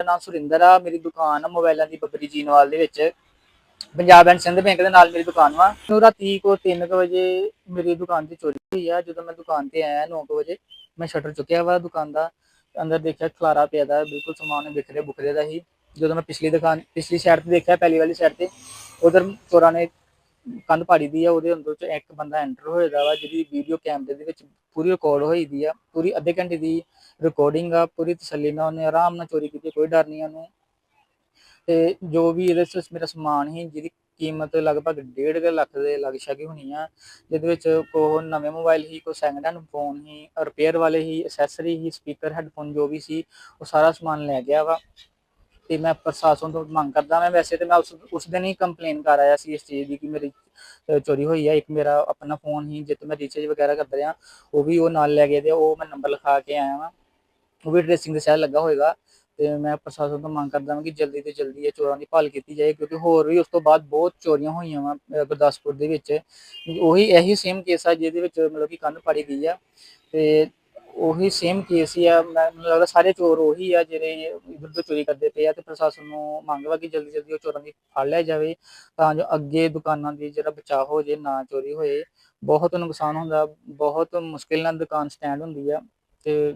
ਮੇਰਾ ਨਾਮ ਸੁਰਿੰਦਰ ਆ, ਮੇਰੀ ਦੁਕਾਨ ਆ ਮੋਬਾਈਲਾਂ ਦੀ ਬੱਬਰੀ ਜੀਨਵਾਲ ਦੇ ਵਿੱਚ। ਪੰਜਾਬ ਐਂਡ ਸਿੰਧ ਬੈਂਕ ਦੇ ਨਾਲ ਮੇਰੀ ਦੁਕਾਨ ਵਾ। ਮੈਨੂੰ ਰਾਤੀ ਕੋ 3 ਵਜੇ ਮੇਰੀ ਦੁਕਾਨ ਤੇ ਚੋਰੀ ਹੋਈ ਆ। ਜਦੋਂ ਮੈਂ ਦੁਕਾਨ ਤੇ ਆਇਆ 9 ਵਜੇ, ਮੈਂ ਸ਼ਟਰ ਚੁੱਕਿਆ ਵਾ ਦੁਕਾਨ ਦਾ। ਅੰਦਰ ਦੇਖਿਆ ਖਲਾਰਾ ਪਿਆ ਦਾ, ਬਿਲਕੁਲ ਸਮਾਨ ਬਿਖਰੇ ਬੁਖਰੇ ਦਾ ਹੀ ਜਦੋਂ ਮੈਂ ਪਿਛਲੀ ਦੁਕਾਨ, ਪਿਛਲੀ ਸਾਈਡ ਤੇ ਦੇਖਿਆ, ਪਹਿਲੀ ਵਾਲੀ ਸਾਈਡ ਤੇ, ਉਧਰ ਚੋਰਾਂ ਨੇ ਕੰਧ ਪਾੜੀ ਦੀ ਆ, ਉਹਦੇ ਅੰਦਰ ਚ ਇੱਕ ਬੰਦਾ ਐਂਟਰ ਹੋਏਦਾ ਵਾ, ਜਿਹਦੀ ਵੀਡੀਓ ਕੈਮਰੇ ਦੇ ਵਿੱਚ ਪੂਰੀ ਰਿਕਾਰਡ ਹੋਈ ਦੀ ਆ, ਪੂਰੀ ਅੱਧੇ ਘੰਟੇ ਦੀ ਰਿਕਾਰਡਿੰਗ ਆ, ਪੂਰੀ ਤਸੱਲੀ ਨਾਲ ਉਹਨੇ ਆਰਾਮ ਨਾਲ ਚੋਰੀ ਕੀਤੀ, ਕੋਈ ਡਰ ਨਹੀਂ ਉਹਨੂੰ। ਤੇ ਜੋ ਵੀ ਇਹਦੇ ਵਿੱਚ ਮੇਰਾ ਸਮਾਨ ਸੀ, ਜਿਹਦੀ ਕੀਮਤ ਲਗਭਗ 1.5 ਲੱਖ ਦੇ ਲੱਗ ਛਾਗੀ ਹੋਣੀ ਆ, ਜਿਹਦੇ ਵਿੱਚ ਕੋ ਨਵੇਂ ਮੋਬਾਈਲ ਸੀ ਕੋ ਸੈਕਿੰਡ ਹੈਂਡ ਫੋਨ ਹੀ ਰਿਪੇਅਰ ਵਾਲੇ ਸੀ ਐਕਸੈਸਰੀ ਹੀ ਸਪੀਕਰ ਹੈੱਡਫੋਨ ਜੋ ਵੀ ਸੀ, ਉਹ ਸਾਰਾ ਸਮਾਨ ਲੈ ਗਿਆ ਵਾ। ਤੇ ਮੈਂ ਪ੍ਰਸ਼ਾਸਨ ਤੋਂ ਮੰਗ ਕਰਦਾ ਮੈਂ ਵੈਸੇ ਤੇ ਮੈਂ ਉਸ ਉਸ ਦਿਨ ਹੀ ਕੰਪਲੇਨ ਕਰ ਆਇਆ ਸੀ ਇਸ ਚੀਜ਼ ਦੀ ਕਿ ਮੇਰੀ, ਅਹ, ਚੋਰੀ ਹੋਈ ਹੈ ਇੱਕ ਮੇਰਾ ਆਪਣਾ ਫੋਨ ਸੀ ਜਿੱਤੇ ਮੈਂ ਰੀਚਾਰਜ ਵਗੈਰਾ ਕਰਦਾ ਰਿਹਾ, ਉਹ ਵੀ ਉਹ ਨਾਲ ਲੈ ਗਏ ਤੇ ਉਹ ਮੈਂ ਨੰਬਰ ਲਿਖਾ ਕੇ ਆਇਆ ਵਾਂ। ਉਹ ਵੀ ਟ੍ਰੇਸਿੰਗ ਦੇ ਸ਼ਾਇਦ ਲੱਗਾ ਹੋਏਗਾ ਤੇ ਮੈਂ ਪ੍ਰਸ਼ਾਸਨ ਤੋਂ ਮੰਗ ਕਰਦਾ ਹਾਂ ਕਿ ਜਲਦੀ ਤੋਂ ਜਲਦੀ ਇਹ ਚੋਰਾਂ ਦੀ ਭਾਲ ਕੀਤੀ ਜਾਏ, ਕਿਉਂਕਿ ਹੋਰ ਵੀ ਉਸ ਤੋਂ ਬਾਅਦ ਬਹੁਤ ਚੋਰੀਆਂ ਹੋਈਆਂ ਵਾ ਗੁਰਦਾਸਪੁਰ ਦੇ ਵਿੱਚ। ਉਹੀ ਇਹੀ ਸੇਮ ਕੇਸ ਆ ਜਿਹਦੇ ਵਿੱਚ ਮਤਲਬ ਕਿ ਕੰਨ ਪਾੜੀ ਗਈ ਆ। ਤੇ ਉਹੀ ਸੇਮ ਕੇਸ ਹੀ ਆ। ਮੈਂ- ਮੈਨੂੰ ਲੱਗਦਾ ਸਾਰੇ ਚੋਰ ਉਹੀ ਆ ਜਿਹੜੇ ਇਧਰ ਤੋਂ ਚੋਰੀ ਕਰਦੇ ਪਏ ਆ ਤੇ ਪ੍ਰਸ਼ਾਸਨ ਨੂੰ ਮੰਗ ਵਾ ਕਿ ਜਲਦੀ ਜਲਦੀ ਉਹ ਚੋਰਾਂ ਦੀ ਫੜ ਲਿਆ ਜਾਵੇ ਤਾਂ ਜੋ ਅੱਗੇ ਦੁਕਾਨਾਂ ਦੀ ਜਿਹੜਾ ਬਚਾਅ ਹੋ ਜੇ, ਨਾ ਚੋਰੀ ਹੋਏ। ਬਹੁਤ ਨੁਕਸਾਨ ਹੁੰਦਾ, ਬਹੁਤ ਮੁਸ਼ਕਿਲ ਨਾਲ ਦੁਕਾਨ ਸਟੈਂਡ ਹੁੰਦੀ ਆ ਤੇ